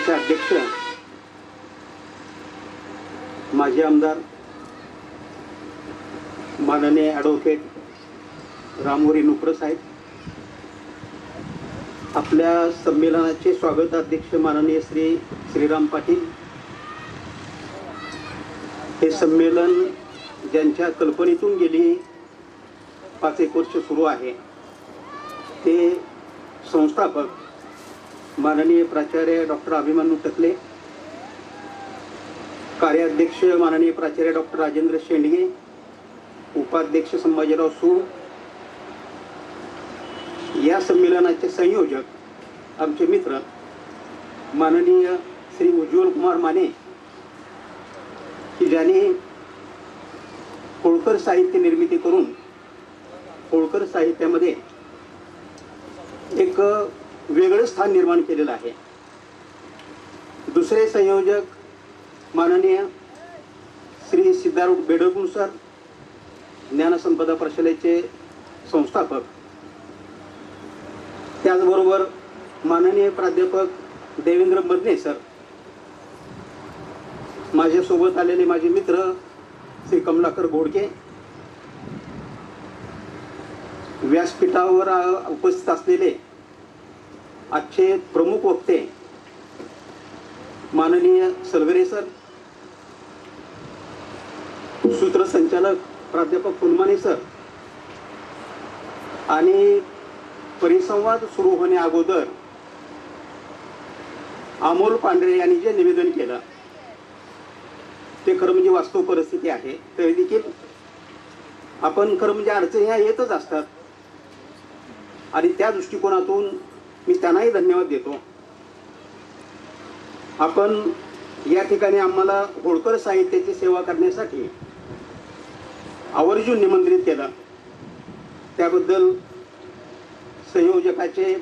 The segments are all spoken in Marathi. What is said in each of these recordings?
मंडळाचे अध्यक्ष माजी आमदार माननीय ॲडव्होकेट रामोरी नुकर साहेब आपल्या संमेलनाचे स्वागत अध्यक्ष माननीय श्री श्रीराम पाटील. हे संमेलन ज्यांच्या कल्पनेतून गेली पाच एक वर्ष सुरू आहे. ते संस्थापक माननीय प्राचार्य डॉक्टर अभिमन्यू टकले कार्याध्यक्ष माननीय प्राचार्य डॉक्टर राजेंद्र शेंडगे उपाध्यक्ष संभाजीराव सू या संमेलनाचे संयोजक आमचे मित्र माननीय श्री उज्ज्वल कुमार माने की ज्याने होळकर साहित्य निर्मिती करून होळकर साहित्यामध्ये एक वेगळं स्थान निर्माण केलेलं आहे. दुसरे संयोजक माननीय श्री सिद्धार्थ बेडगुण सर ज्ञानसंपदा प्रशालेचे संस्थापक. त्याचबरोबर माननीय प्राध्यापक देवेंद्र मदने सर. माझ्यासोबत आलेले माझे मित्र श्री कमलाकर घोडके. व्यासपीठावर उपस्थित असलेले आजचे प्रमुख वक्ते माननीय सलगरे सर सूत्रसंचालक प्राध्यापक फुलमाने सर आणि परिसंवाद सुरू होण्या अगोदर अमोल पांढरे यांनी जे निवेदन केलं ते खरं म्हणजे वास्तव परिस्थिती आहे. तरी देखील आपण खरं म्हणजे अडचणी ह्या येतच असतात. आणि त्या दृष्टिकोनातून मी त्यांनाही धन्यवाद देतो. आपण या ठिकाणी आम्हाला होळकर साहित्याची सेवा करण्यासाठी आवर्जून निमंत्रित केलं. त्याबद्दल संयोजकाचे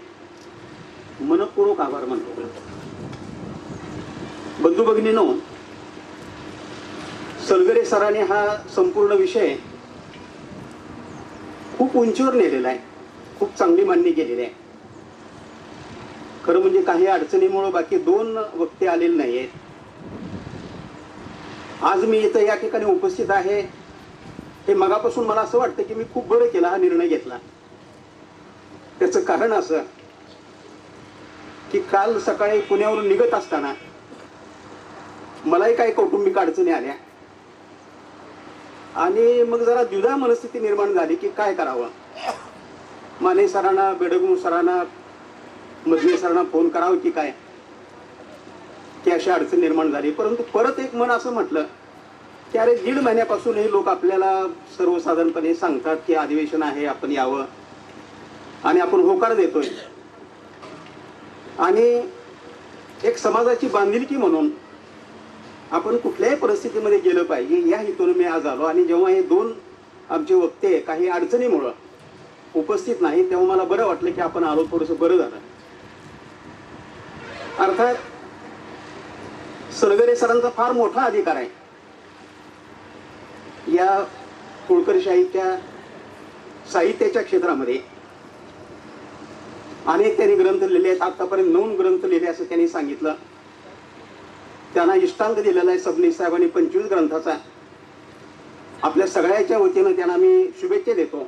मनपूर्वक आभार मानतो. बंधू भगिनीनो सलगरे सरांनी हा संपूर्ण विषय खूप उंचीवर नेलेला आहे. खूप चांगली मांडणी केलेली आहे. खरं म्हणजे काही अडचणीमुळे बाकी दोन वक्ते आलेले नाही आहेत आज मी इथं या ठिकाणी उपस्थित आहे. हे मगापासून मला असं वाटतं की मी खूप बरं केला हा निर्णय घेतला. त्याचं कारण असं की काल सकाळी पुण्यावरून निघत असताना मलाही काही कौटुंबिक अडचणी आल्या. आणि मग जरा द्विधा मनस्थिती निर्माण झाली की काय करावं? माने सरांना बेडगुण सरांना मधले सरांना फोन करावं की काय? की अशी अडचण निर्माण झाली. परंतु परत एक मन असं म्हटलं की अरे दीड महिन्यापासून हे लोक आपल्याला सर्वसाधारणपणे सांगतात की अधिवेशन आहे आपण यावं. आणि आपण होकार देतोय. आणि एक समाजाची बांधिलकी म्हणून आपण कुठल्याही परिस्थितीमध्ये गेलं पाहिजे या हेतून मी आज आलो. आणि जेव्हा हे दोन आमचे वक्ते काही अडचणीमुळं उपस्थित नाही तेव्हा मला बरं वाटलं की आपण आलो थोडंसं बरं झालं. अर्थात सलगरे सरांचा फार मोठा अधिकार आहे. या कुळकरशाहीच्या साहित्याच्या क्षेत्रामध्ये अनेक त्यांनी ग्रंथ लिहिले आहेत. आतापर्यंत नऊ ग्रंथ लिहिले असं त्यांनी सांगितलं. त्यांना इष्टांक दिलेला आहे सबनीस साहेबांनी पंचवीस ग्रंथाचा. आपल्या सगळ्याच्या वतीनं त्यांना मी शुभेच्छा देतो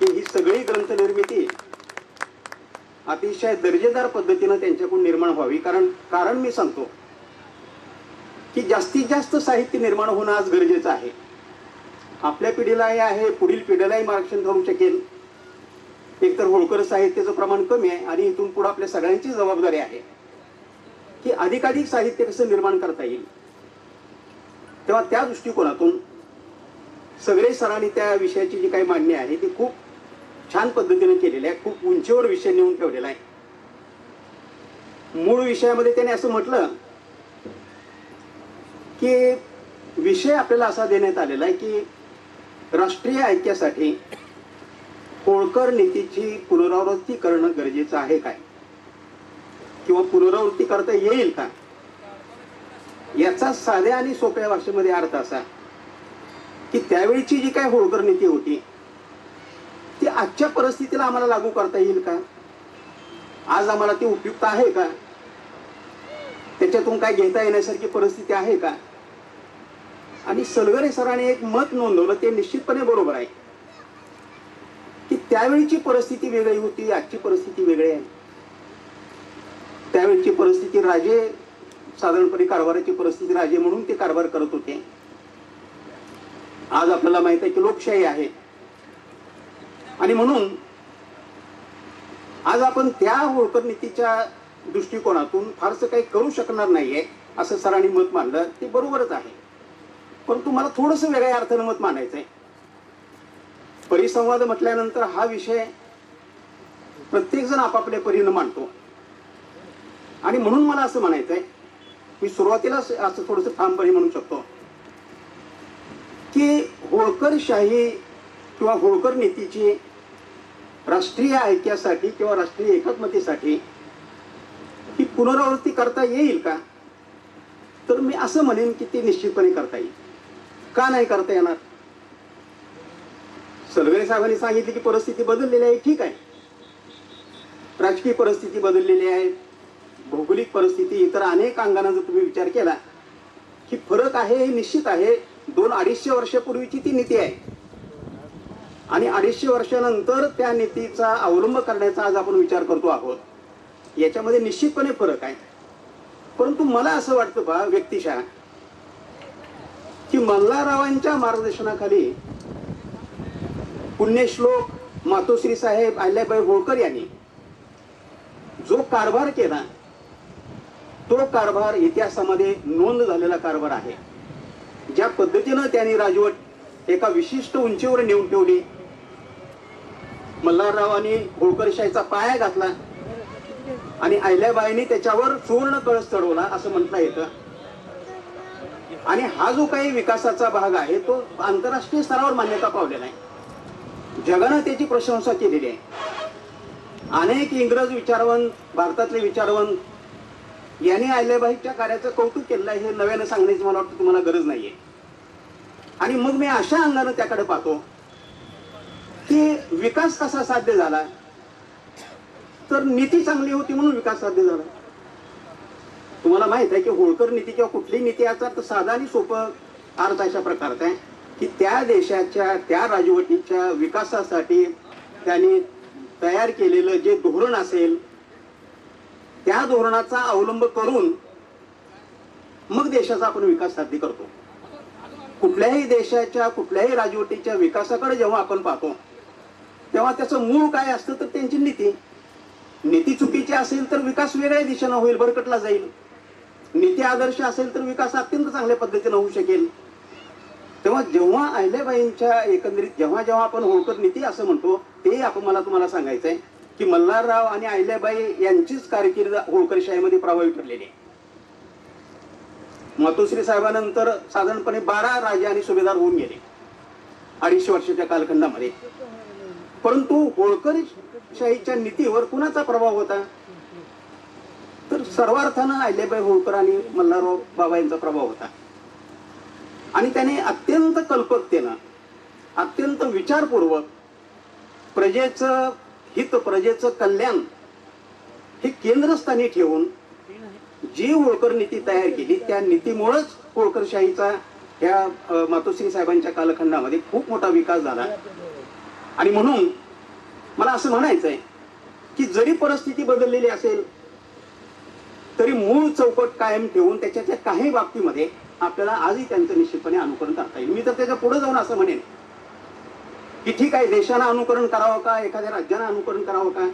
की ही सगळी ग्रंथ निर्मिती अतिशय दर्जेदार पद्धतीनं त्यांच्याकडून निर्माण व्हावी. कारण कारण मी सांगतो की जास्तीत जास्त साहित्य निर्माण होणं आज गरजेचं आहे. आपल्या पिढीलाही आहे पुढील पिढीलाही मार्गदर्शन ठरू शकेल. एकतर होळकर साहित्याचं प्रमाण कमी आहे आणि इथून पुढे आपल्या सगळ्यांची जबाबदारी आहे की अधिकाधिक साहित्य कसं निर्माण करता येईल. तेव्हा त्या दृष्टिकोनातून सगळे सरांनी त्या विषयाची जी काही मांडणी आहे ती खूप छान पद्धतीने केलेली आहे खूप उंचीवर विषय नेऊन ठेवलेला आहे. मूळ विषयामध्ये त्याने असं म्हटलं की विषय आपल्याला असा देण्यात आलेला आहे की राष्ट्रीय ऐक्यासाठी होळकर नीतीची पुनरावृत्ती करणं गरजेचं आहे काय? किंवा पुनरावृत्ती करता येईल का? याचा साध्या आणि सोप्या भाषेमध्ये अर्थ असा की त्यावेळीची जी काय होळकर नीती होती आजच्या परिस्थितीला आम्हाला लागू करता येईल का? आज आम्हाला ते उपयुक्त आहे का? त्याच्यातून काय घेता येण्यासारखी परिस्थिती आहे का? आणि सलगरे सरांनी एक मत नोंदवलं ते निश्चितपणे बरोबर आहे. की त्यावेळीची परिस्थिती वेगळी होती आजची परिस्थिती वेगळी आहे. त्यावेळची परिस्थिती राजे साधारणपणे कारभाराची परिस्थिती राजे म्हणून ते कारभार करत होते. आज आपल्याला माहीत आहे की लोकशाही आहे. आणि म्हणून आज आपण त्या होळकर नीतीच्या दृष्टिकोनातून फारसं काही करू शकणार नाहीये असं सरांनी मत मांडलं ते बरोबरच आहे. परंतु मला थोडस वेगळ्या अर्थानं मत मांडायचंय. परिसंवाद म्हटल्यानंतर हा विषय प्रत्येकजण आपापल्या परीनं मांडतो. आणि म्हणून मला असं म्हणायचंय मी सुरुवातीला असं थोडस ठामपणे म्हणू शकतो की होळकरशाही किंवा होळकर नीतीची राष्ट्रीय ऐक्यासाठी किंवा राष्ट्रीय एकात्मतेसाठी ही पुनरावृत्ती करता येईल का? तर मी असं म्हणेन की ती निश्चितपणे करता येईल. का नाही करता येणार? सलगरे साहेबांनी सांगितले की परिस्थिती बदललेली आहे ठीक आहे. राजकीय परिस्थिती बदललेली आहे भौगोलिक परिस्थिती इतर अनेक अंगाने जर तुम्ही विचार केला की फरक आहे हे निश्चित आहे दोन अडीचशे वर्षापूर्वीची ती नीती आहे. आणि अडीचशे वर्षानंतर त्या नीतीचा अवलंब करण्याचा आज आपण विचार करतो आहोत. याच्यामध्ये निश्चितपणे फरक आहे. परंतु मला असं वाटतं बा व्यक्तिशः की मल्हाररावांच्या मार्गदर्शनाखाली पुण्यश्लोक मातोश्री साहेब अहिल्याबाई होळकर यांनी जो कारभार केला तो कारभार इतिहासामध्ये नोंद झालेला कारभार आहे. ज्या पद्धतीनं त्यांनी राजवट एका विशिष्ट उंचीवर नेऊन ठेवली मल्हाररावांनी होळकरशाहीचा पाया घातला. आणि अहिल्याबाईंनी त्याच्यावर सुवर्ण कळस चढवला असं म्हणता येतं. आणि हा जो काही विकासाचा भाग आहे तो आंतरराष्ट्रीय स्तरावर मान्यता पावलेला आहे. जगानं त्याची प्रशंसा केलेली आहे. अनेक इंग्रज विचारवंत भारतातले विचारवंत यांनी अहिल्याबाईच्या कार्याचं कौतुक केलेलं आहे हे नव्यानं सांगण्याची मला वाटतं तुम्हाला गरज नाहीये. आणि मग मी अशा अंगानं त्याकडे पाहतो की विकास कसा साध्य झाला? तर नीती चांगली होती म्हणून विकास साध्य झाला. तुम्हाला माहीत आहे की होळकर नीती किंवा कुठली नीती याचा तर साधा आणि सोपं अर्थ अशा प्रकारचा आहे की त्या देशाच्या त्या राजवटीच्या विकासासाठी त्यांनी तयार केलेलं जे धोरण असेल त्या धोरणाचा अवलंब करून मग देशाचा आपण विकास साध्य करतो. कुठल्याही देशाच्या कुठल्याही राजवटीच्या विकासाकडे जेव्हा आपण पाहतो तेव्हा त्याचं मूळ काय असतं तर त्यांची नीती. नीती चुकीची असेल तर विकास वेगळ्या दिशेनं होईल बरकटला जाईल. नीती आदर्श असेल तर विकास अत्यंत चांगल्या पद्धतीनं होऊ शकेल. तेव्हा जेव्हा अहिल्याबाईंच्या एकंदरीत जेव्हा जेव्हा आपण होळकर नीती असं म्हणतो ते आपण मला तुम्हाला सांगायचंय की मल्हारराव आणि अहिल्याबाई यांचीच कारकीर्द होळकरशाहीमध्ये प्रभावी ठरलेली आहे. मातोश्री साहेबानंतर साधारणपणे बारा राजे आणि सुभेदार होऊन गेले. अडीचशे वर्षाच्या कालखंडामध्ये. परंतु होळकरशाहीच्या नीतीवर कुणाचा प्रभाव होता? तर सर्वार्थानं अहिल्याबाई होळकर आणि मल्हारराव बाबा यांचा प्रभाव होता. आणि त्याने अत्यंत कल्पकतेनं अत्यंत विचारपूर्वक प्रजेचं हित प्रजेचं कल्याण हे केंद्रस्थानी ठेवून जी होळकर नीती तयार केली त्या नीतीमुळेच होळकरशाहीचा ह्या मातोश्री साहेबांच्या कालखंडामध्ये खूप मोठा विकास झाला. आणि म्हणून मला असं म्हणायचंय की जरी परिस्थिती बदललेली असेल तरी मूळ चौकट कायम ठेवून त्याच्याच्या काही बाबतीमध्ये आपल्याला आजही त्यांचं निश्चितपणे अनुकरण करता येईल. मी तर त्याच्या पुढे जाऊन असं म्हणेन की ठीक आहे देशानं अनुकरण करावं का? एखाद्या राज्यानं अनुकरण करावं का?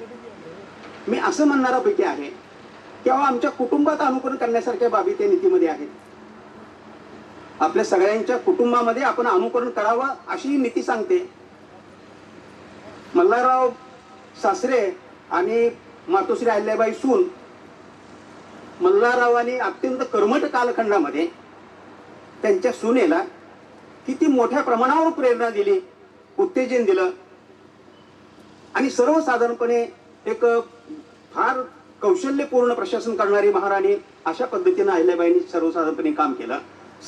मी असं म्हणणारापैकी आहे किंवा आमच्या कुटुंबात अनुकरण करण्यासारख्या बाबी त्या नीतीमध्ये आहेत. आपल्या सगळ्यांच्या कुटुंबामध्ये आपण अनुकरण करावं अशी नीती सांगते. मल्हारराव सासरे आणि मातोश्री अहिल्याबाई सून मल्हाररावांनी अत्यंत कर्मठ कालखंडामध्ये त्यांच्या सुनेला किती मोठ्या प्रमाणावर प्रेरणा दिली उत्तेजन दिलं आणि सर्वसाधारणपणे एक फार कौशल्यपूर्ण प्रशासन करणारी महाराणी अशा पद्धतीनं अहिल्याबाईंनी सर्वसाधारणपणे काम केलं.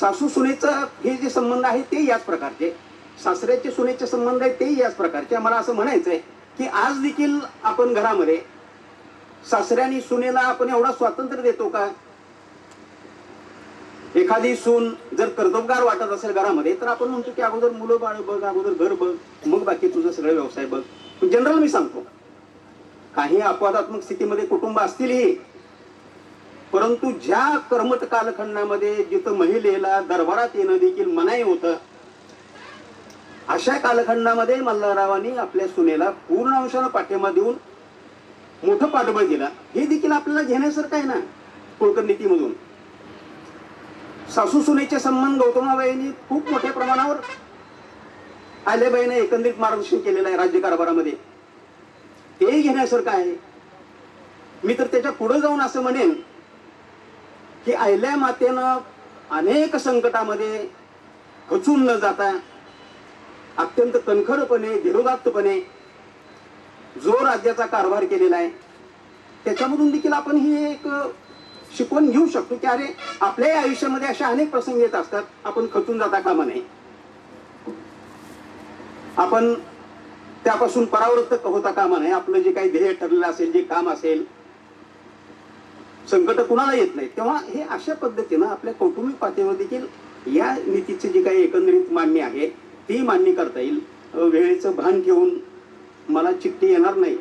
सासू सुनेचं हे जे संबंध आहे ते याच प्रकारचे. सासऱ्याचे सुनेचे संबंध आहे तेही याच प्रकारचे. मला असं म्हणायचंय की आज देखील आपण घरामध्ये सासऱ्याने सुनेला आपण एवढा स्वातंत्र्य देतो का? एखादी सून जर कर्तबगार वाटत असेल घरामध्ये तर आपण म्हणतो की अगोदर मुलं बाळ बघ अगोदर घर बघ मग बाकी तुझं सगळं व्यवसाय बघ. जनरल मी सांगतो काही अपवादात्मक स्थितीमध्ये कुटुंब असतीलही परंतु ज्या कर्मट कालखंडामध्ये जिथं महिलेला दरबारात येणं देखील मनाई होतं अशा कालखंडामध्ये मल्हाररावांनी आपल्या सुनेला पूर्ण अंशानं पाठिंबा देऊन मोठं पाठबळ दिला. हे देखील आपल्याला घेण्यासारखं आहे ना कोळकर नीतीमधून सासू सुनेचे संबंध गौतमाबाईंनी खूप मोठ्या प्रमाणावर आलेबाईने एकंदरीत मार्गदर्शन केलेलं आहे राज्यकारभारामध्ये ते घेण्यासारखं आहे. मी तर त्याच्या पुढे जाऊन असं म्हणेन की आयल्या मातेनं अनेक संकटामध्ये खचून न जाता अत्यंत कणखरपणे धीरोदात्तपणे जो राज्याचा कारभार केलेला आहे त्याच्यामधून देखील आपण ही एक शिकवण घेऊ शकतो की अरे आपल्याही आयुष्यामध्ये अशा अनेक प्रसंग येत असतात आपण खचून जाता कामा नये. आपण त्यापासून परावृत्त होता कामा नये. आपलं जे काही ध्येय ठरलेलं असेल जे काम असेल संकट कुणाला येत नाही. तेव्हा हे अशा पद्धतीनं आपल्या कौटुंबिक पातळीवर देखील या नीतीचे जे काही एकंदरीत मान्य आहे ती मान्य करता येईल. वेळेचं भान घेऊन मला चिठ्ठी येणार नाही.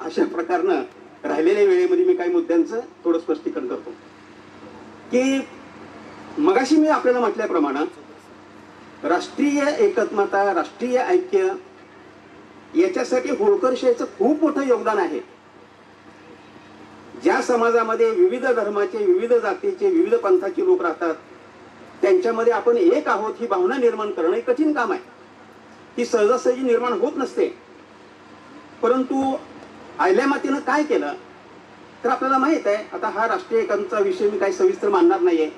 अशा प्रकारनं राहिलेल्या वेळेमध्ये मी काही मुद्द्यांचं थोडं स्पष्टीकरण करतो. की मगाशी मी आपल्याला म्हटल्याप्रमाणे राष्ट्रीय एकत्मता राष्ट्रीय ऐक्य याच्यासाठी होळकरशाहीचं खूप मोठं योगदान आहे. ज्या समाजामध्ये विविध धर्माचे विविध जातीचे विविध पंथाचे लोक राहतात त्यांच्यामध्ये आपण एक आहोत ही भावना निर्माण करणं हे कठीण काम आहे. ती सहजासहजी निर्माण होत नसते. परंतु आयल्या मातीनं काय केलं? तर आपल्याला माहीत आहे आता हा राष्ट्रीय एकांचा विषय मी काही सविस्तर मानणार नाहीये.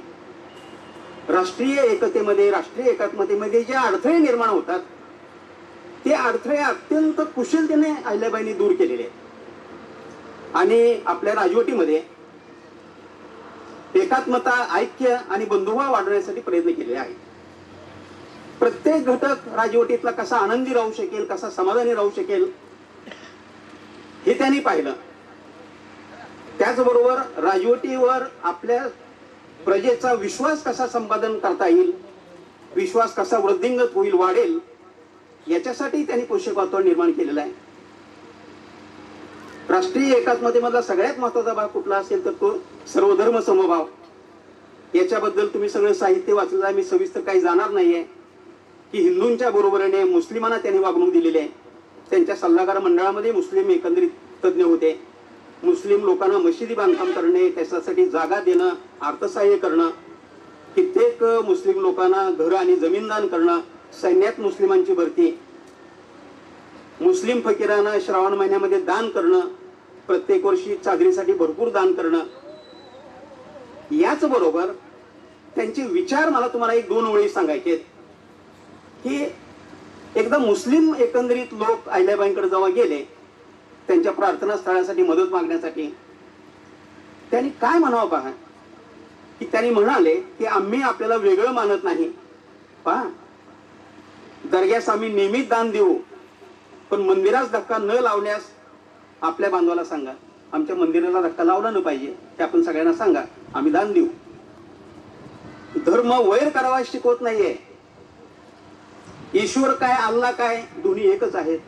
राष्ट्रीय एकतेमध्ये राष्ट्रीय एकात्मतेमध्ये जे अडथळे निर्माण होतात ते अडथळे अत्यंत कुशलतेने अहिल्याबाईंनी दूर केलेले आहेत. आणि आपल्या राजवटीमध्ये एकात्मता ऐक्य आणि बंधुभाव वाढवण्यासाठी प्रयत्न केले आहेत. प्रत्येक घटक राजवटीतला कसा आनंदी राहू शकेल कसा समाधानी राहू शकेल हे त्यांनी पाहिलं. त्याचबरोबर राजवटीवर आपल्या प्रजेचा विश्वास कसा संपादन करता येईल विश्वास कसा वृद्धिंगत होईल वाढेल याच्यासाठी त्यांनी पोषक वातावरण निर्माण केलेलं आहे. राष्ट्रीय एकात्मतेमधला सगळ्यात महत्त्वाचा भाग कुठला असेल तर तो सर्वधर्म समभाव. याच्याबद्दल तुम्ही सगळं साहित्य वाचलं आहे मी सविस्तर काही जाणार नाहीये. की हिंदूंच्या बरोबरीने मुस्लिमांना त्यांनी वागणूक दिलेली आहे. त्यांच्या सल्लागार मंडळामध्ये मुस्लिम एकंदरीत तज्ज्ञ होते. मुस्लिम लोकांना मशिदी बांधकाम करणे त्याच्यासाठी जागा देणं अर्थसहाय्य करणं कित्येक मुस्लिम लोकांना घरं आणि जमीनदान करणं सैन्यात मुस्लिमांची भरती मुस्लिम फकीरांना श्रावण महिन्यामध्ये दान करणं प्रत्येक वर्षी चादरीसाठी भरपूर दान करणं याच बरोबर त्यांचे विचार मला तुम्हाला एक दोन ओळी सांगायचे आहेत. की एकदा मुस्लिम एकंदरीत लोक आहिल्याबाईंकडे जेव्हा गेले त्यांच्या प्रार्थना स्थळासाठी मदत मागण्यासाठी त्यांनी काय म्हणावं पहा? की त्यांनी म्हणाले की आम्ही आपल्याला वेगळं मानत नाही. पहा. दर्ग्यास आम्ही नेहमीच दान देऊ. पण मंदिरास धक्का न लावण्यास आपल्या बांधवाला सांगा. आमच्या मंदिराला धक्का लावला न पाहिजे ते आपण सगळ्यांना सांगा. आम्ही दान देऊ. धर्म वैर करावा शिकवत नाहीये. ईश्वर काय अल्ला काय दोन्ही एकच आहेत.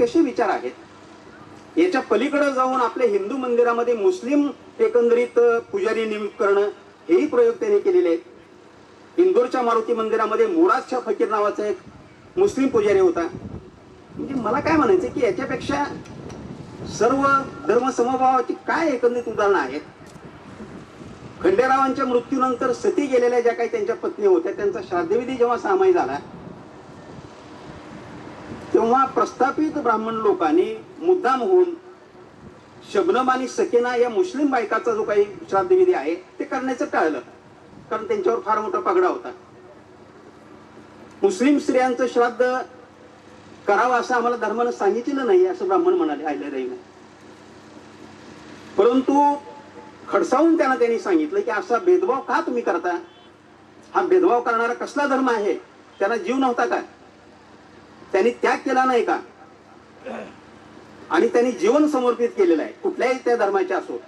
कसे विचार आहेत? याच्या पलीकडे जाऊन आपल्या हिंदू मंदिरामध्ये मुस्लिम एकंदरीत पुजारी नियुक्त करणं हेही प्रयोग त्यांनी केलेले आहेत. इंदोरच्या मारुती मंदिरामध्ये मोराजच्या फकीर नावाचा एक मुस्लिम पुजारी होता. म्हणजे मला काय म्हणायचं की याच्यापेक्षा सर्व धर्म समभावाची काय एकंदरीत उदाहरणं आहेत? खंडेरावांच्या मृत्यूनंतर सती गेलेल्या ज्या काही त्यांच्या पत्नी होत्या त्यांचा श्राद्धविधी जेव्हा सामाई झाला तेव्हा प्रस्थापित ब्राह्मण लोकांनी मुद्दाम होऊन शबनम आणि सकेना या मुस्लिम बायकाचा जो काही श्राद्धविधी आहे ते करण्याचं टाळलं. कारण त्यांच्यावर फार मोठा पगडा होता. मुस्लिम स्त्रियांचं श्राद्ध करावं असं आम्हाला धर्मानं सांगितलेलं नाही असं ब्राह्मण म्हणाले आहिल्याराईने परंतु खडसावून त्यांना त्यांनी सांगितलं की असा भेदभाव का तुम्ही करता? हा भेदभाव करणारा कसला धर्म आहे? त्यांना जीव नव्हता का? त्यांनी त्याग केला नाही का? आणि त्यांनी जीवन समर्पित केलेलं आहे. कुठल्याही त्या धर्माचे असो.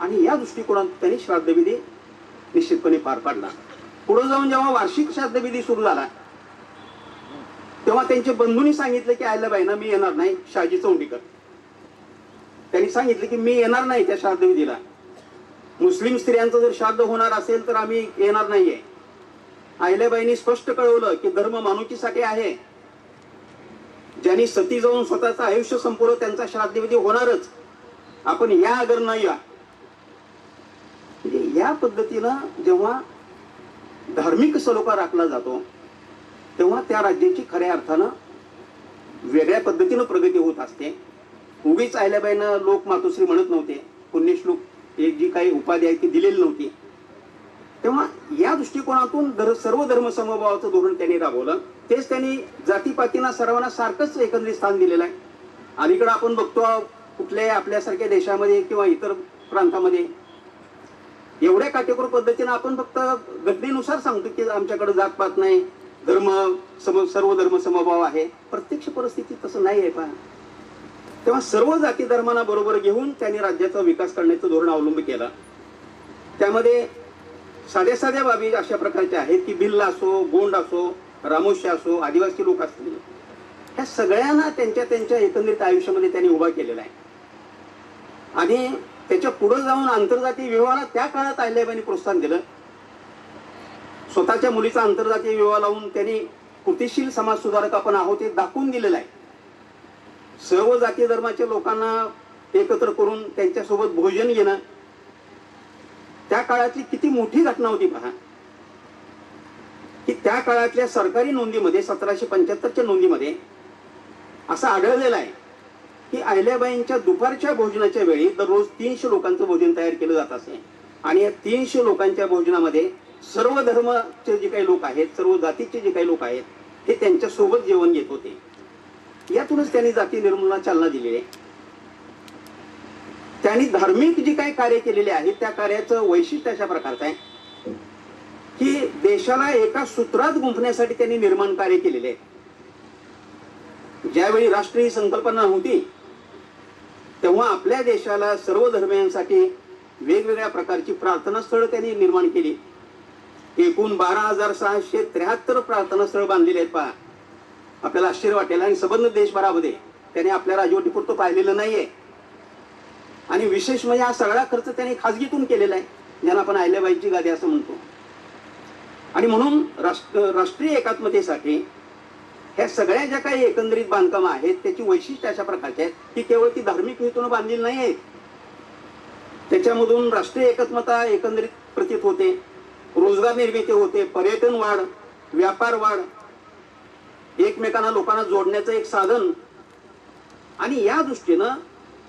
आणि या दृष्टिकोनात त्यांनी श्राद्धविधी निश्चितपणे पार पाडला. पुढे जाऊन जेव्हा वार्षिक श्राद्धविधी सुरू झाला तेव्हा त्यांच्या बंधूंनी सांगितलं की आयलाबाईंना मी येणार नाही शहाजी चौंडीकर. त्यांनी सांगितलं की मी येणार नाही त्या श्राद्धविधीला. मुस्लिम स्त्रियांचं जर श्राद्ध होणार असेल तर आम्ही येणार नाहीये. आहिल्याबाईंनी स्पष्ट कळवलं की धर्म माणुकीसाठी आहे. ज्यांनी सती जाऊन स्वतःचं आयुष्य संपवलं त्यांचा श्राद्धविधी होणारच. आपण या अगर न या. म्हणजे या पद्धतीनं जेव्हा धार्मिक सलोखा राखला जातो तेव्हा त्या राज्याची खऱ्या अर्थानं वेगळ्या पद्धतीनं प्रगती होत असते. उगीच आहिल्याबाईनं लोक मातोश्री म्हणत नव्हते. पुण्यश्लोक एक जी काही उपाधी आहे ती दिलेली नव्हती. तेव्हा या दृष्टिकोनातून धर सर्व धर्मसमभावाचं धोरण त्यांनी राबवलं. तेच त्यांनी जातीपातींना सर्वांना सारखंच एकंदरीत स्थान दिलेलं आहे. अलीकडे आपण बघतो कुठल्याही आपल्यासारख्या देशामध्ये किंवा इतर प्रांतामध्ये एवढ्या काटेकोर पद्धतीनं आपण फक्त घटनेनुसार सांगतो की आमच्याकडे जातपात नाही. धर्म सम सर्व धर्म समभाव आहे. प्रत्यक्ष परिस्थिती तसं नाही आहे पहा तेव्हा सर्व जाती धर्मांना बरोबर घेऊन त्यांनी राज्याचा विकास करण्याचं धोरण अवलंब केलं. त्यामध्ये साध्या साध्या बाबी अशा प्रकारच्या आहेत की भिल्ल असो गोंड असो रामोशी असो आदिवासी लोक असतील. ह्या सगळ्यांना त्यांच्या त्यांच्या एकंदरीत आयुष्यामध्ये त्यांनी उभा केलेला आहे. आणि त्याच्या पुढे जाऊन आंतरजातीय विवाहाला त्या काळात अहिल्याबाईंनी प्रोत्साहन दिलं. स्वतःच्या मुलीचा आंतरजातीय विवाह लावून त्यांनी कृतिशील समाज सुधारक आपण आहोत हे दाखवून दिलेलं आहे. सर्व जाती धर्माच्या लोकांना एकत्र करून त्यांच्यासोबत भोजन घेणं त्या काळातली किती मोठी घटना होती पहा. की त्या काळातल्या सरकारी नोंदीमध्ये सतराशे पंच्याहत्तरच्या नोंदीमध्ये असं आढळलेलं आहे की अहिल्याबाईंच्या दुपारच्या भोजनाच्या वेळी दररोज तीनशे लोकांचं भोजन तयार केलं जात असे. आणि या तीनशे लोकांच्या भोजनामध्ये सर्व धर्माचे जे काही लोक आहेत सर्व जातीचे जे काही लोक आहेत हे त्यांच्यासोबत जेवण घेत होते. यातूनच त्यांनी जाती निर्मूलना चालना दिलेली आहे. त्यांनी धार्मिक जी काही कार्य केलेले आहे त्या कार्याचं वैशिष्ट्य अशा प्रकारचं आहे की देशाला एका सूत्रात गुंफण्यासाठी त्यांनी निर्माण कार्य केलेले आहे. ज्यावेळी राष्ट्रीय संकल्पना होती तेव्हा आपल्या देशाला सर्व धर्मियांसाठी वेगवेगळ्या प्रकारची प्रार्थना स्थळ त्यांनी निर्माण केली. एकूण बारा हजार सहाशे त्र्याहत्तर प्रार्थना स्थळ बांधलेले आहेत पहा. आपल्याला आश्चर्य वाटेल आणि सबंध देशभरामध्ये त्याने आपल्या राजवटीपुरतं पाहिलेलं नाहीये. आणि विशेष म्हणजे हा सगळा खर्च त्याने खाजगीतून केलेला आहे. ज्यांना आपण अहिल्याबाईची गादी असं म्हणतो. आणि म्हणून राष्ट्र राष्ट्रीय एकात्मतेसाठी ह्या सगळ्या ज्या काही एकंदरीत बांधकाम आहेत त्याची वैशिष्ट्य अशा प्रकारची आहेत की केवळ ती धार्मिक हेतून बांधलेली नाही आहेत त्याच्यामधून राष्ट्रीय एकात्मता एकंदरीत प्रतीत होते. रोजगार निर्मिती होते पर्यटन वाढ व्यापार वाढ. एकमेकांना लोकांना जोडण्याचं एक साधन. आणि या दृष्टीनं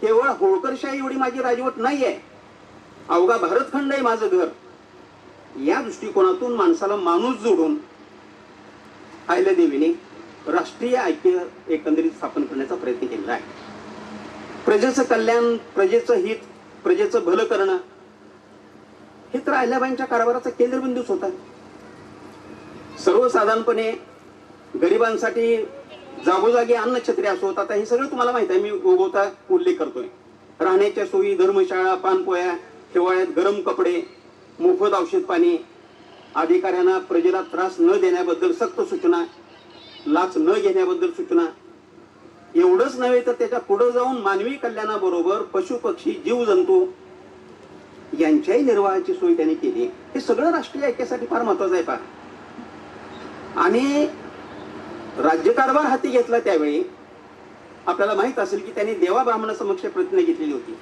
केवळ होळकरशाही एवढी माझी राजवट नाही आहे अवघा भारतखंड आहे माझं घर. या दृष्टिकोनातून माणसाला माणूस जोडून देवीने राष्ट्रीय ऐक्य एकंदरीत स्थापन करण्याचा प्रयत्न केलेला आहे. प्रजेचं कल्याण प्रजेचं हित प्रजेचं भलं करणं हे तर अहिल्याबाईंच्या कारभाराचा केंद्रबिंदूच होता. सर्वसाधारणपणे गरिबांसाठी जागोजागी अन्नछत्री असोत आता हे सगळं तुम्हाला माहीत आहे. मी उगवता उल्लेख करतोय. राहण्याच्या सोयी धर्मशाळा पानपोया हिवाळ्यात गरम कपडे मोफत औषध पाणी अधिकाऱ्यांना प्रजेला त्रास न देण्याबद्दल सक्त सूचना लाच न घेण्याबद्दल सूचना. एवढंच नव्हे तर त्याच्या पुढे जाऊन मानवी कल्याणाबरोबर पशु पक्षी जीवजंतू यांच्याही निर्वाहाची सोय त्यांनी केली. हे सगळं राष्ट्रीय ऐक्यासाठी फार महत्वाचं आहे पहा. आणि राज्यकारभार हाती घेतला त्यावेळी आपल्याला माहीत असेल की त्यांनी देवा ब्राह्मणासमक्ष प्रतिज्ञा घेतलेली होती.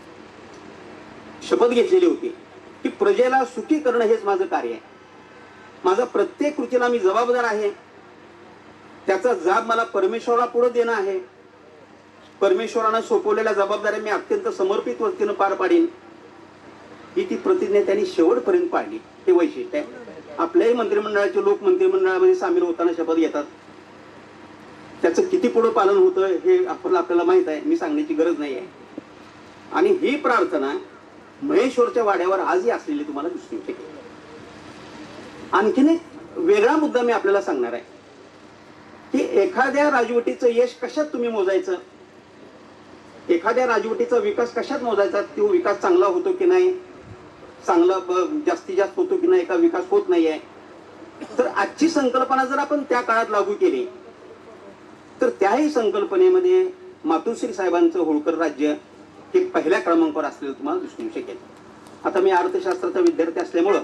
शपथ घेतलेली होती की प्रजेला सुखी करणं हेच माझं कार्य आहे. माझा प्रत्येक कृतीला मी जबाबदार आहे. त्याचा जाब मला परमेश्वराला पुढे देणं आहे. परमेश्वरानं सोपवलेल्या जबाबदाऱ्या मी अत्यंत समर्पित वतीनं पार पाडीन. ही ती प्रतिज्ञा त्यांनी शेवटपर्यंत पाळली हे वैशिष्ट्य आहे. आपल्याही मंत्रिमंडळाचे लोक मंत्रिमंडळामध्ये सामील होताना शपथ घेतात. त्याचं किती पुढं पालन होतं हे आपण आपल्याला माहीत आहे. मी सांगण्याची गरज नाही आहे. आणि ही प्रार्थना महेश्वरच्या वाड्यावर आजही असलेली तुम्हाला दिसून शकेल आणखीन एक वेगळा मुद्दा मी आपल्याला सांगणार आहे. की एखाद्या राजवटीचं यश कशात तुम्ही मोजायचं? एखाद्या राजवटीचा विकास कशात मोजायचा? तो विकास चांगला होतो की नाही? चांगला जास्तीत जास्त होतो की नाही का विकास होत नाही आहे तर आजची संकल्पना जर आपण त्या काळात लागू केली तर त्याही संकल्पनेमध्ये मातोश्री साहेबांचं होळकर राज्य हे पहिल्या क्रमांकावर असलेलं तुम्हाला दिसून शकेल. आता मी अर्थशास्त्राचा विद्यार्थी असल्यामुळं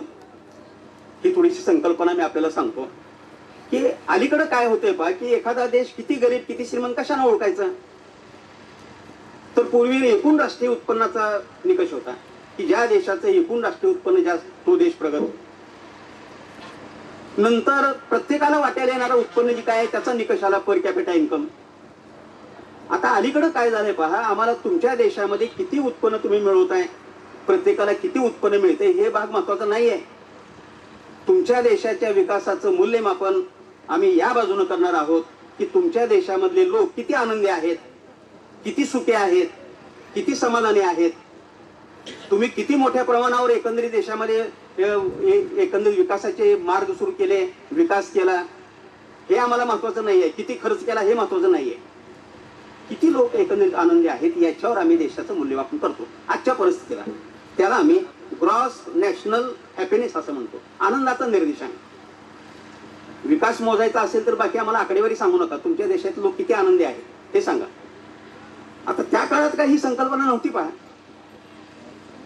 ही थोडीशी संकल्पना मी आपल्याला सांगतो की अलीकडं काय होतंय पा की एखादा देश किती गरीब किती श्रीमंत कशाने ओळखायचा? तर पूर्वी एकूण राष्ट्रीय उत्पन्नाचा निकष होता. की ज्या देशाचं एकूण राष्ट्रीय उत्पन्न जास्त तो देश प्रगत नंतर प्रत्येकाला वाट्याला येणारं उत्पन्न जे काय आहे त्याचा निकष आला पर कॅपिटा इन्कम आता अलीकडं काय झालंय पहा आम्हाला तुमच्या देशामध्ये किती उत्पन्न तुम्ही मिळवताय प्रत्येकाला किती उत्पन्न मिळते हे भाग महत्त्वाचा नाही आहे तुमच्या देशाच्या विकासाचं मूल्यमापन आम्ही या बाजूनं करणार आहोत की तुमच्या देशामधले लोक किती आनंदी आहेत किती सुखी आहेत किती समाधानी आहेत तुम्ही किती मोठ्या प्रमाणावर एकंदरीत देशामध्ये एकंदरीत विकासाचे मार्ग सुरू केले विकास केला हे आम्हाला महत्वाचं नाही आहे. किती खर्च केला हे महत्वाचं नाही आहे. किती लोक एकंदरीत आनंदी आहेत याच्यावर आम्ही देशाचं मूल्यमापन करतो. आजच्या परिस्थितीला. त्याला आम्ही ग्रॉस नॅशनल हॅपीनेस असं म्हणतो. आनंदाचा निर्देशांक विकास मोजायचा असेल तर बाकी आम्हाला आकडेवारी सांगू नका. तुमच्या देशात लोक किती आनंदी आहेत हे सांगा. आता त्या काळात काही ही संकल्पना नव्हती पहा.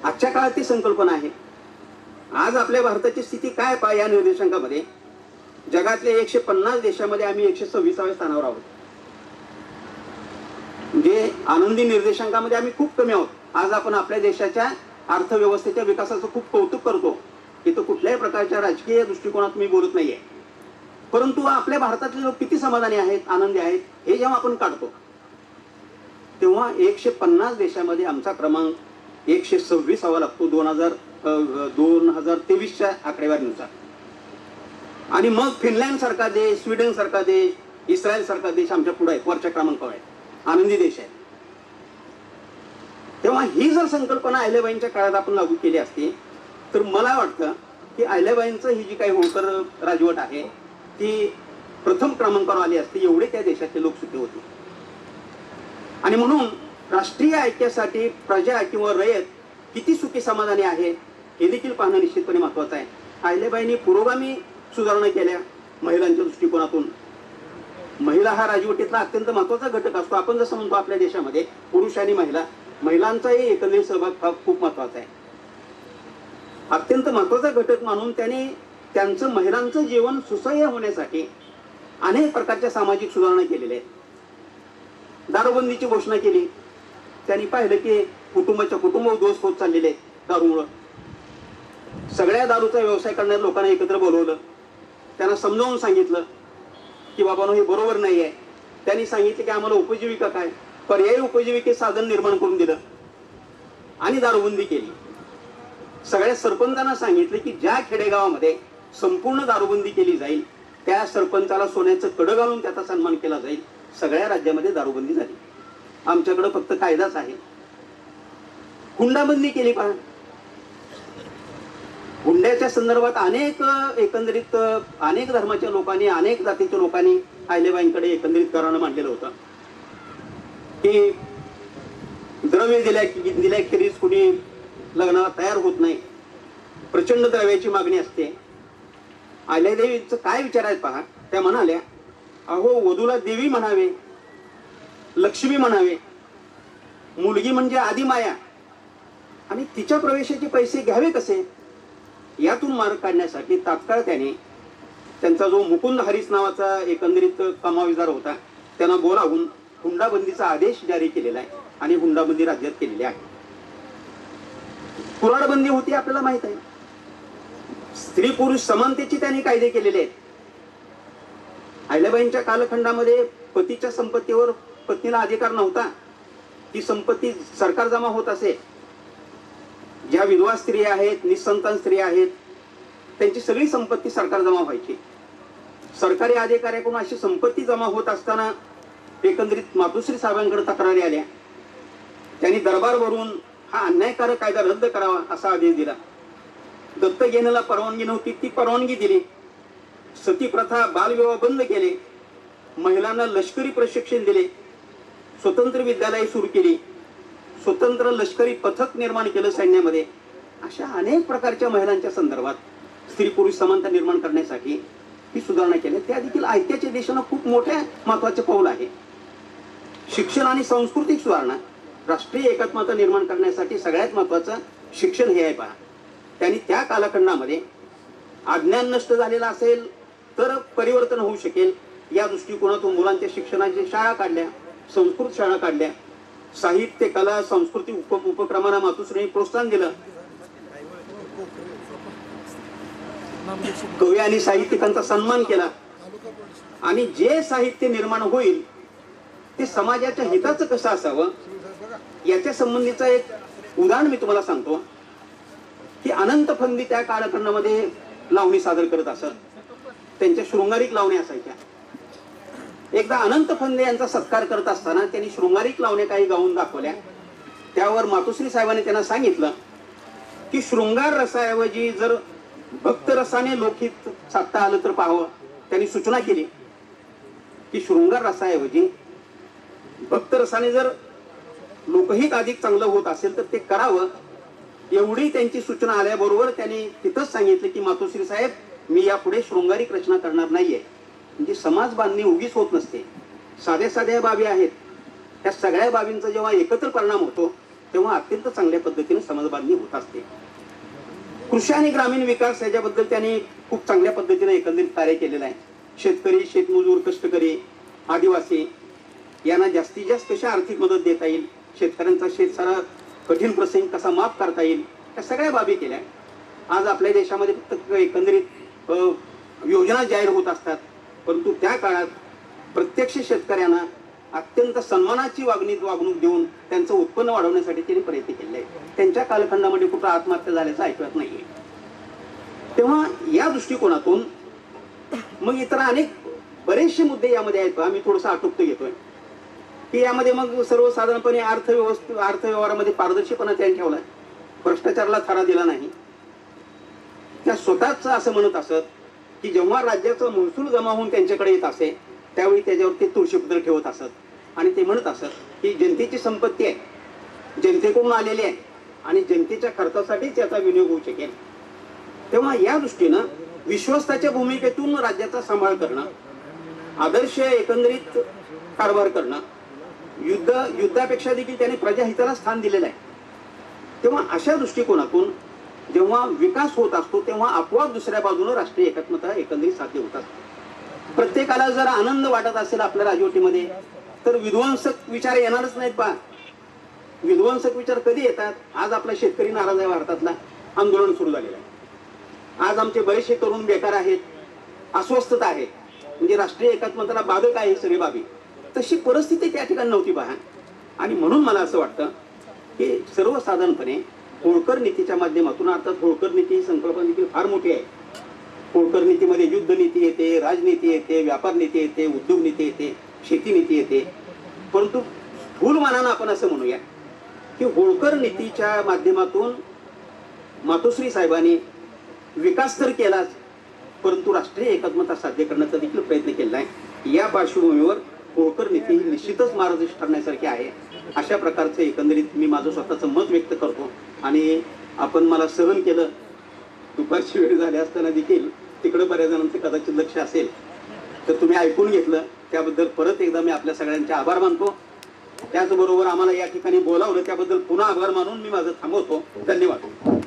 आजच्या काळात ती संकल्पना आहे. आज आपल्या भारताची स्थिती काय पहा या निर्देशांकामध्ये? जगातल्या एकशे पन्नास देशामध्ये आम्ही एकशे सव्वीसाव्या स्थानावर आहोत. म्हणजे आनंदी निर्देशांकामध्ये आम्ही खूप कमी आहोत. आज आपण आपल्या देशाच्या अर्थव्यवस्थेच्या विकासाचं खूप कौतुक करतो. की तो कुठल्याही प्रकारच्या राजकीय दृष्टिकोनात मी बोलत नाहीये. परंतु आपल्या भारतातले लोक किती समाधानी आहेत आनंदी आहेत हे जेव्हा आपण काढतो तेव्हा एकशे पन्नास देशामध्ये आमचा क्रमांक एकशे सव्वीसावा लागतो दोन हजार दोन हजार तेवीसच्या आकडेवारीनुसार. आणि मग फिनलँड सारखा देश स्वीडन सारखा देश इस्रायल सारखा देश आमच्या पुढे आहे वरच्या क्रमांकावर आहे. आनंदी देश आहे. तेव्हा ही जर संकल्पना अहिल्याबाईंच्या काळात आपण लागू केली असती तर मला वाटतं की अहिल्याबाईंचं ही जी काही होळकर राजवट आहे ती प्रथम क्रमांकावर आली असती एवढे त्या देशाचे लोक सुखी होते. आणि म्हणून राष्ट्रीय ऐक्यासाठी प्रजा किंवा रयत किती सुखी समाधानी आहे हे देखील पाहणं निश्चितपणे महत्वाचं आहे. अहिल्याबाईंनी पुरोगामी सुधारणा केल्या महिलांच्या दृष्टिकोनातून. महिला हा राजवटीतला अत्यंत महत्त्वाचा घटक असतो. आपण जसं म्हणतो आपल्या देशामध्ये पुरुष आणि महिला महिलांचाही एकंदरीत सहभाग हा खूप महत्त्वाचा आहे. अत्यंत महत्त्वाचा घटक मानून त्यांनी त्यांचं महिलांचं जीवन सुसह्य होण्यासाठी अनेक प्रकारच्या सामाजिक सुधारणा केलेल्या आहेत. दारूबंदीची घोषणा केली. त्यांनी पाहिलं की कुटुंबाच्या कुटुंब उद्ध्वस्त होत चाललेले आहेत दारूमुळं. सगळ्या दारूचा व्यवसाय करणाऱ्या लोकांना एकत्र बोलवलं. त्यांना समजावून सांगितलं की बाबांनो हे बरोबर नाही आहे त्यांनी सांगितलं की आम्हाला उपजीविका काय? पर्यायी उपजीविके साधन निर्माण करून दिलं आणि दारूबंदी केली. सगळ्या सरपंचांना सांगितलं की ज्या खेडेगावामध्ये संपूर्ण दारूबंदी केली जाईल त्या सरपंचाला सोन्याचं कडं घालून त्याचा सन्मान केला जाईल. सगळ्या राज्यामध्ये दारूबंदी झाली. आमच्याकडे फक्त कायदाच आहे. हुंडाबंदी केली पहा. हुंड्याच्या संदर्भात अनेक एकंदरीत अनेक धर्माच्या लोकांनी अनेक जातीच्या लोकांनी आयलेबाईंकडे एकंदरीत करानं मांडलेलं होतं. की द्रव्य दिल्या दिल्याखेरीज कुणी लग्नाला तयार होत नाही. प्रचंड द्रव्याची मागणी असते. आयल्यादेवीचं काय विचार पहा. त्या म्हणाल्या अहो वधूला देवी म्हणावे. लक्ष्मी म्हणावे. मुलगी म्हणजे आदिमाया आणि तिच्या प्रवेशाचे पैसे घ्यावे कसे? यातून मार्ग काढण्यासाठी तात्काळ त्याने त्यांचा जो मुकुंद हरीस नावाचा एकंदरीत कमाविदार होता त्यांना बोलावून हुंडाबंदीचा आदेश जारी केलेला आहे आणि हुंडाबंदी राज्यात केलेली आहे. कुराडबंदी होती आपल्याला माहीत आहे. स्त्री पुरुष समानतेचे त्यांनी कायदे केलेले आहेत. अहिल्याबाईंच्या कालखंडामध्ये पतीच्या संपत्तीवर पत्नीला अधिकार नव्हता. ती संपत्ती सरकार जमा होत असे. ज्या विधवा स्त्री आहेत निसंतान स्त्री आहेत त्यांची सगळी संपत्ती सरकार जमा व्हायची. सरकारी अधिकाऱ्याकडून अशी संपत्ती जमा होत असताना एकंदरीत मातुश्री साहेबांकडे तक्रारी आल्या. त्यांनी दरबारवरून हा अन्यायकारक कायदा रद्द करावा असा आदेश दिला. दत्त घेण्याला परवानगी नव्हती ती परवानगी दिली. सती प्रथा बालविवाह बंद केले. महिलांना लष्करी प्रशिक्षण दिले. स्वतंत्र विद्यालय सुरू केली. स्वतंत्र लष्करी पथक निर्माण केलं सैन्यामध्ये. अशा अनेक प्रकारच्या महिलांच्या संदर्भात स्त्री पुरुष समानता निर्माण करण्यासाठी ही सुधारणा केली. त्या देखील आयत्याच्या दिशेनं खूप मोठ्या महत्त्वाचे पाऊल आहे. शिक्षण आणि सांस्कृतिक सुधारणा राष्ट्रीय एकात्मता निर्माण करण्यासाठी सगळ्यात महत्वाचं शिक्षण हे आहे पहा. त्यांनी त्या कालखंडामध्ये अज्ञान नष्ट झालेलं असेल तर परिवर्तन होऊ शकेल या दृष्टिकोनातून मुलांच्या शिक्षणाच्या शाळा काढल्या संस्कृत शाळा काढल्या. साहित्य कला संस्कृती उप उपक्रमांना मातुश्रीने प्रोत्साहन दिलं. कवी आणि साहित्यिकांचा सन्मान केला. आणि जे साहित्य निर्माण होईल ते समाजाच्या हिताचं कसं असावं याच्या संबंधीचं एक उदाहरण मी तुम्हाला सांगतो. की अनंत फंदी त्या कालखंडामध्ये लावणी सादर करत असत. त्यांच्या शृंगारिक लावण्या असायच्या. एकदा अनंत फंदे यांचा सत्कार करत असताना त्यांनी शृंगारिक लावण्या काही गाऊन दाखवल्या. त्यावर मातोश्री साहेबांनी त्यांना सांगितलं की शृंगार रसाऐवजी जर भक्त रसाने लोकहित साधता आलं तर पाहावं. त्यांनी सूचना केली की शृंगार रसाऐवजी भक्त रसाने जर लोकहित अधिक चांगलं होत असेल तर ते करावं. एवढी त्यांची सूचना आल्याबरोबर त्यांनी तिथंच सांगितलं की मातोश्री साहेब मी यापुढे शृंगारिक रचना करणार नाहीये. म्हणजे समाज बांधणी उगीच होत नसते. साध्या साध्या बाबी आहेत. त्या सगळ्या बाबींचा जेव्हा एकत्र परिणाम होतो तेव्हा अत्यंत चांगल्या पद्धतीने समाज बांधणी होत असते. कृषी आणि ग्रामीण विकास याच्याबद्दल त्यांनी खूप चांगल्या पद्धतीने एकंदरीत कार्य केलेलं आहे. शेतकरी शेतमजूर कष्टकरी आदिवासी यांना जास्तीत जास्त कशा आर्थिक मदत देता येईल? शेतकऱ्यांचा शेतसारा कठीण प्रसंग कसा माफ करता येईल? या सगळ्या बाबी केल्या. आज आपल्या देशामध्ये फक्त एकंदरीत योजना जाहीर होत असतात. परंतु त्या काळात प्रत्यक्ष शेतकऱ्यांना अत्यंत सन्मानाची वागणी वागणूक देऊन त्यांचं उत्पन्न वाढवण्यासाठी त्यांनी प्रयत्न केले. त्यांच्या कालखंडामध्ये कुठं आत्महत्या झाल्याचं ऐकत नाहीये. तेव्हा या दृष्टिकोनातून मग इतर अनेक बरेचसे मुद्दे यामध्ये आहेत आम्ही थोडस थोडंसं आटोपतो घेतोय. की यामध्ये मग सर्वसाधारणपणे अर्थव्यवस्था अर्थव्यवहारामध्ये पारदर्शीपणा त्यांनी ठेवलाय. भ्रष्टाचाराला थारा दिला नाही. त्या स्वतःच असं म्हणत असत की जेव्हा राज्याचा महसूल जमा होऊन त्यांच्याकडे येत असे त्यावेळी त्याच्यावर ते तुळशीपत्र ठेवत असत. आणि ते म्हणत असत की जनतेची संपत्ती आहे. जनतेकडून आलेली आहे. आणि जनतेच्या खर्चासाठीच याचा विनियोग होऊ शकेल. तेव्हा या दृष्टीनं विश्वस्ताच्या भूमिकेतून राज्याचा सांभाळ करणं आदर्श एकंदरीत कारभार करणं युद्ध युद्धापेक्षा देखील त्याने प्रजाहिताला स्थान दिलेलं आहे. तेव्हा अशा दृष्टिकोनातून जेव्हा विकास होत असतो तेव्हा आपोआप दुसऱ्या बाजूने राष्ट्रीय एकात्मता एकंदरीत साध्य होत असते. प्रत्येकाला जर आनंद वाटत असेल आपल्या राजवटीमध्ये तर विध्वंसक विचार येणारच नाहीत पहा. विध्वंसक विचार कधी येतात? आज आपला शेतकरी नाराज आहे भारतातला. आंदोलन सुरू झालेलं आहे. आज आमचे बरेचसे तरुण बेकार आहेत अस्वस्थता आहे. म्हणजे राष्ट्रीय एकात्मतेला बाधक आहे सगळी बाबी. तशी परिस्थिती त्या ठिकाणी नव्हती पहा. आणि म्हणून मला असं वाटतं की सर्वसाधारणपणे होळकर नीतीच्या माध्यमातून आता होळकर नीती ही संकल्पना देखील फार मोठी आहे. होळकर नीतीमध्ये युद्ध नीती येते राजनीती येते व्यापार नीती येते उद्योग नीती येते शेती नीती येते. परंतु स्थूल मानानं आपण असं म्हणूया की होळकर नीतीच्या माध्यमातून मातोश्री साहेबांनी विकास तर केलाच परंतु राष्ट्रीय एकात्मता साध्य करण्याचा देखील प्रयत्न केला आहे या पार्श्वभूमीवर होळकर नीती ही निश्चितच मार्गदर्शक ठरण्यासारखी आहे. अशा प्रकारचं एकंदरीत मी माझं स्वतःचं मत व्यक्त करतो. आणि आपण मला सहन केलं दुपारची वेळ झाली असताना देखील तिकडे बऱ्याच जणांचं कदाचित लक्ष असेल. तर तुम्ही ऐकून घेतलं त्याबद्दल परत एकदा मी आपल्या सगळ्यांचे आभार मानतो. त्याचबरोबर आम्हाला या ठिकाणी बोलावलं त्याबद्दल पुन्हा आभार मानून मी माझं थांबवतो. धन्यवाद.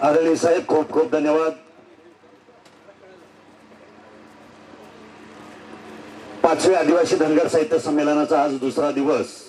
आदरणीय साहेब खूप खूप धन्यवाद. पाचव्या आदिवासी धनगर साहित्य संमेलनाचा आज दुसरा दिवस.